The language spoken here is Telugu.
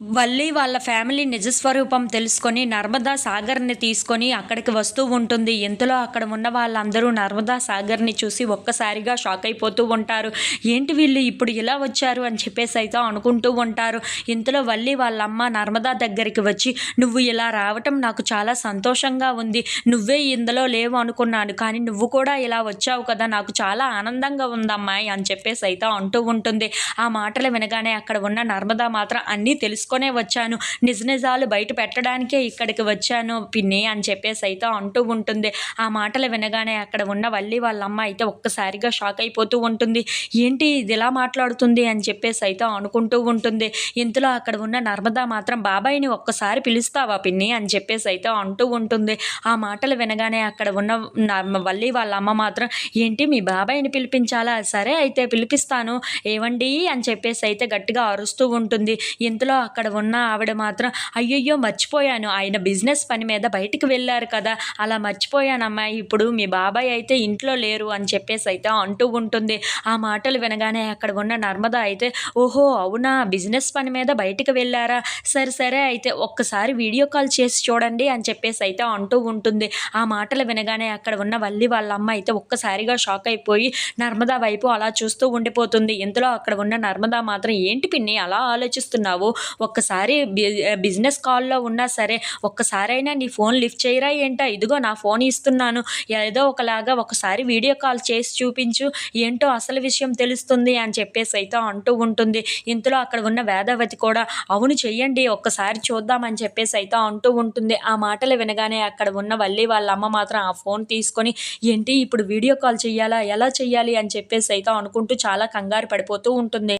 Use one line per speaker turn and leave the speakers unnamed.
వల్లి వాళ్ళ ఫ్యామిలీ నిజస్వరూపం తెలుసుకొని నర్మదా సాగర్ని తీసుకొని అక్కడికి వస్తూ ఉంటుంది. ఇంతలో అక్కడ ఉన్న వాళ్ళందరూ నర్మదా సాగర్ని చూసి ఒక్కసారిగా షాక్ అయిపోతూ ఉంటారు. ఏంటి వీళ్ళు ఇప్పుడు ఇలా వచ్చారు అని చెప్పేసి అయితే అనుకుంటూ ఉంటారు. ఇంతలో వల్లి వాళ్ళ అమ్మ నర్మదా దగ్గరికి వచ్చి నువ్వు ఇలా రావటం నాకు చాలా సంతోషంగా ఉంది. నువ్వే ఇందులో లేవు అనుకున్నాను. కానీ నువ్వు కూడా ఇలా వచ్చావు కదా. నాకు చాలా ఆనందంగా ఉందమ్మాయి అని చెప్పేసి అయితే అంటూ ఉంటుంది. ఆ మాటలు వినగానే అక్కడ ఉన్న నర్మదా మాత్రం అన్నీ తెలుసుకొని వచ్చాను. నిజ నిజాలు బయట పెట్టడానికే ఇక్కడికి వచ్చాను. పిన్ని అని చెప్పేసి అయితే అంటూ ఉంటుంది. ఆ మాటలు వినగానే అక్కడ ఉన్న వల్లి వాళ్ళ అమ్మ అయితే ఒక్కసారిగా షాక్ అయిపోతూ ఉంటుంది. ఏంటి ఇది ఇలా మాట్లాడుతుంది అని చెప్పేసి అయితే అనుకుంటూ ఉంటుంది. ఇంతలో అక్కడ ఉన్న నర్మదా మాత్రం బాబాయిని ఒక్కసారి పిలుస్తావా పిన్ని? అని చెప్పేసి అయితే అంటూ ఉంటుంది. ఆ మాటలు వినగానే అక్కడ ఉన్న వల్లి వాళ్ళ అమ్మ మాత్రం ఏంటి మీ బాబాయిని పిలిపించాలా? సరే అయితే పిలిపిస్తాను. ఏవండి? అని చెప్పేసి అయితే గట్టిగా అరుస్తూ ఉంటుంది. ఇంతలో అక్కడ అక్కడ ఉన్న ఆవిడ మాత్రం అయ్యయ్యో మర్చిపోయాను. ఆయన బిజినెస్ పని మీద బయటికి వెళ్ళారు కదా. అలా మర్చిపోయానమ్మా ఇప్పుడు మీ బాబాయ్ అయితే ఇంట్లో లేరు అని చెప్పేసి అయితే అంటూ ఉంటుంది. ఆ మాటలు వినగానే అక్కడ ఉన్న నర్మద అయితే ఓహో అవునా? బిజినెస్ పని మీద బయటికి వెళ్ళారా? సరే సరే అయితే ఒక్కసారి వీడియో కాల్ చేసి చూడండి అని చెప్పేసి అయితే అంటూ ఉంటుంది. ఆ మాటలు వినగానే అక్కడ ఉన్న వల్లి వాళ్ళ అమ్మ అయితే ఒక్కసారిగా షాక్ అయిపోయి నర్మదా వైపు అలా చూస్తూ ఉండిపోతుంది. ఇంతలో అక్కడ ఉన్న నర్మదా మాత్రం ఏంటి పిన్ని అలా ఆలోచిస్తున్నావు? ఒక్కసారి బిజినెస్ కాల్లో ఉన్నా సరే ఒక్కసారైనా నీ ఫోన్ లిఫ్ట్ చేయరా ఏంటా? ఇదిగో నా ఫోన్ ఇస్తున్నాను. ఏదో ఒకలాగా ఒకసారి వీడియో కాల్ చేసి చూపించు. ఏంటో అసలు విషయం తెలుస్తుంది అని చెప్పేసి అయితే అంటూ ఉంటుంది. ఇంతలో అక్కడ ఉన్న వేదవతి కూడా అవును చెయ్యండి ఒక్కసారి చూద్దామని చెప్పేసి అయితే అంటూ ఉంటుంది. ఆ మాటలు వినగానే అక్కడ ఉన్న వల్లి వాళ్ళ అమ్మ మాత్రం ఆ ఫోన్ తీసుకొని ఏంటి ఇప్పుడు వీడియో కాల్ చేయాలా ఎలా చేయాలి అని చెప్పేసి అయితే అనుకుంటూ చాలా కంగారు పడిపోతూ ఉంటుంది.